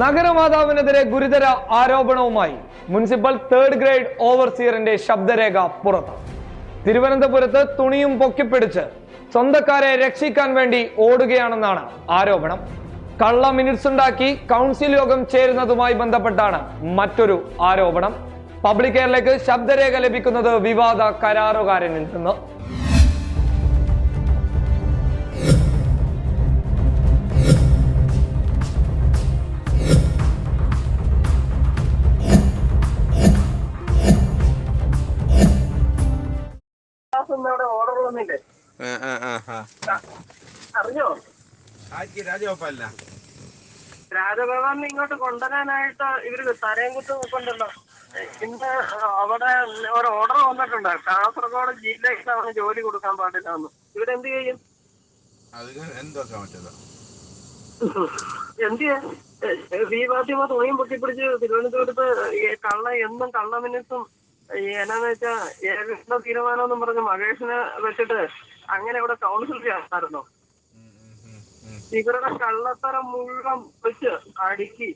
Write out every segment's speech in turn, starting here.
നഗരമാതാവിനെതിരെ ഗുരുതര ആരോപണവുമായി municipal third grade ഓവർസിയറിന്റെ ശബ്ദരേഖ പുറത്ത്. തിരുവനന്തപുരത്ത് തുണിയും പൊക്കിപ്പിടിച്ച് സ്വന്തക്കാരെ രക്ഷിക്കാൻ വേണ്ടി ഓടുകയാണെന്നാണ് ആരോപണം. കള്ള മിനിറ്റ്സ് ഉണ്ടാക്കി കൗൺസിൽ യോഗം ചേരുന്നതുമായി ബന്ധപ്പെട്ടാണ് മറ്റൊരു ആരോപണം. പബ്ലിക് എയറിലേക്ക് ശബ്ദരേഖ ലഭിക്കുന്നത് വിവാദ കരാറുകാരനിൽ നിന്ന്. ഇവിടെ ഓർഡർ വന്നില്ലേ? ആ, ആ, ആ, ആ. അറിഞ്ഞോ? രാജഗോപാലന. രാജഭവൻ ഇങ്ങോട്ട് കൊണ്ടുവരാനായിട്ട് ഇവർ തരയും കുത്ത് നിൽപ്പുണ്ടല്ലോ ഇന്ന് അവിടെ ഒരു ഓർഡർ വന്നിട്ടുണ്ട്. കാസർഗോഡ് ജില്ലയ്ക്ക് അവന് ജോലി കൊടുക്കാൻ പാടില്ല എന്ന് ഇവരെന്ത് ചെയ്യും? എന്ത് ചെയ്യാ തുണിയും പൊട്ടിപ്പിടിച്ച് തിരുവനന്തപുരത്ത് കള്ള എന്നും കള്ള മിനിറ്റ്സും ഈ എന്നാന്ന് വെച്ചാ ഏകകൃഷ്ണ തീരുമാനം എന്നും പറഞ്ഞ് മഹേഷിനെ വെച്ചിട്ട് അങ്ങനെ ഇവിടെ കൗൺസിൽ ചെയ്യാറുണ്ടോ ഇവരുടെ കള്ളത്തരം മുഴുവൻ വെച്ച് അടുക്കി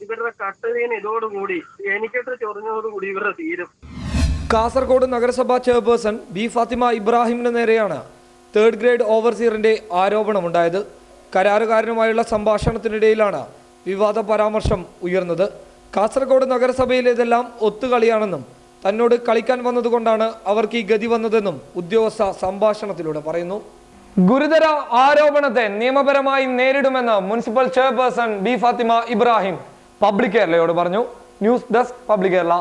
ഇവരുടെ കട്ടുതീന് ഇതോടുകൂടി എനിക്കിട്ട് ചൊറിഞ്ഞതോടുകൂടി ഇവരുടെ തീരും. കാസർഗോഡ് നഗരസഭാ ചെയർപേഴ്സൺ ബി ഫാത്തിമ ഇബ്രാഹിമിന് നേരെയാണ് തേർഡ് ഗ്രേഡ് ഓവർസീറിന്റെ ആരോപണമുണ്ടായത്. കരാറുകാരനുമായുള്ള സംഭാഷണത്തിനിടയിലാണ് വിവാദ പരാമർശം ഉയർന്നത്. കാസർഗോഡ് നഗരസഭയിലേതെല്ലാം ഒത്തുകളിയാണെന്നും തന്നോട് കളിക്കാൻ വന്നതുകൊണ്ടാണ് അവർക്ക് ഈ ഗതി വന്നതെന്നും ഉദ്യോഗസ്ഥ സംഭാഷണത്തിലൂടെ പറയുന്നു. ഗുരുതര ആരോപണത്തെ നിയമപരമായി നേരിടുമെന്ന് municipal chairperson B Fathima Ibrahim public കേരളയോട് പറഞ്ഞു. News desk public Kerala.